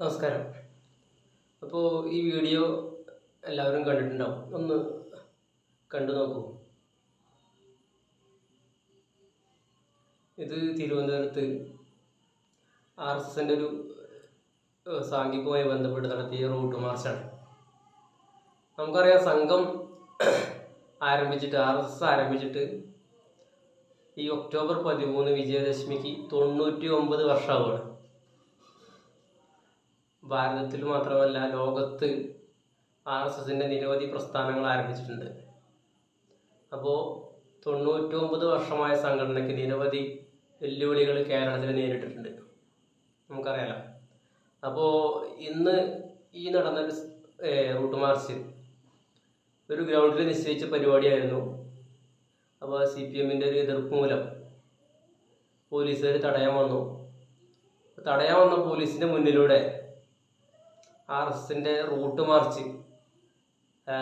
നമസ്കാരം. അപ്പോൾ ഈ വീഡിയോ എല്ലാവരും കണ്ടിട്ടുണ്ടാവും. ഒന്ന് കണ്ടു നോക്കൂ. ഇത് തിരുവനന്തപുരത്ത് ആർ എസ് എസിന്റെ ഒരു സാങ്കിപ്പുമായി ബന്ധപ്പെട്ട് നടത്തിയ റൂട്ട് മാർച്ചാണ്. നമുക്കറിയാം സംഘം ആരംഭിച്ചിട്ട് ആർ എസ് എസ് ആരംഭിച്ചിട്ട് ഈ ഒക്ടോബർ പതിമൂന്ന് വിജയദശമിക്ക് തൊണ്ണൂറ്റി ഒമ്പത് വർഷമാവുകയാണ്. ഭാരതത്തിൽ മാത്രമല്ല ലോകത്ത് ആർ എസ് എസിന്റെ നിരവധി പ്രസ്ഥാനങ്ങൾ ആരംഭിച്ചിട്ടുണ്ട്. അപ്പോൾ തൊണ്ണൂറ്റൊമ്പത് വർഷമായ സംഘടനയ്ക്ക് നിരവധി വെല്ലുവിളികൾ കേരളത്തിൽ നേരിട്ടിട്ടുണ്ട്. നമുക്കറിയാലോ. അപ്പോൾ ഇന്ന് ഈ നടന്നൊരു റൂട്ട് മാർച്ച് ഒരു ഗ്രൗണ്ടിൽ നിശ്ചയിച്ച പരിപാടിയായിരുന്നു. അപ്പോൾ സി പി എമ്മിന്റെ ഒരു എതിർപ്പ് മൂലം പോലീസുകാർ തടയാൻ വന്നു. തടയാൻ വന്ന പോലീസിന്റെ മുന്നിലൂടെ ആർ റൂട്ട് മാർച്ച്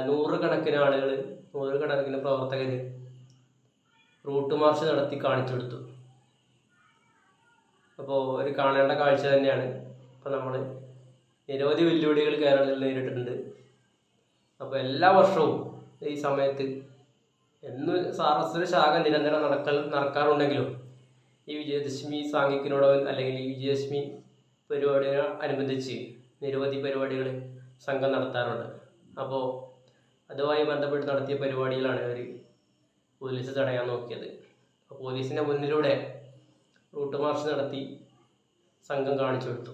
നൂറുകണക്കിന് ആളുകൾ നൂറുകണക്കിന് പ്രവർത്തകർ റൂട്ട് മാർച്ച് നടത്തി കാണിച്ചു കൊടുത്തു. അപ്പോൾ ഒരു കാണേണ്ട കാഴ്ച തന്നെയാണ്. ഇപ്പോൾ നമ്മൾ നിരവധി വെല്ലുവിളികൾ കേരളത്തിൽ നേരിട്ടിട്ടുണ്ട്. അപ്പോൾ എല്ലാ വർഷവും ഈ സമയത്ത് എന്ന് എസിന്റെ ശാഖ നിരന്തരം നടക്കൽ നടക്കാറുണ്ടെങ്കിലും ഈ വിജയദശമി സാങ്കിക്കിനോട് അല്ലെങ്കിൽ ഈ വിജയദശമി പരിപാടിയെ അനുബന്ധിച്ച് നിരവധി പരിപാടികൾ സംഘം നടത്താറുണ്ട്. അപ്പോൾ അതുമായി ബന്ധപ്പെട്ട് നടത്തിയ പരിപാടികളാണ് അവർ പോലീസ് തടയാൻ നോക്കിയത്. പോലീസിന്റെ മുന്നിലൂടെ റൂട്ട് മാർച്ച് നടത്തി സംഘം കാണിച്ചു കൊടുത്തു.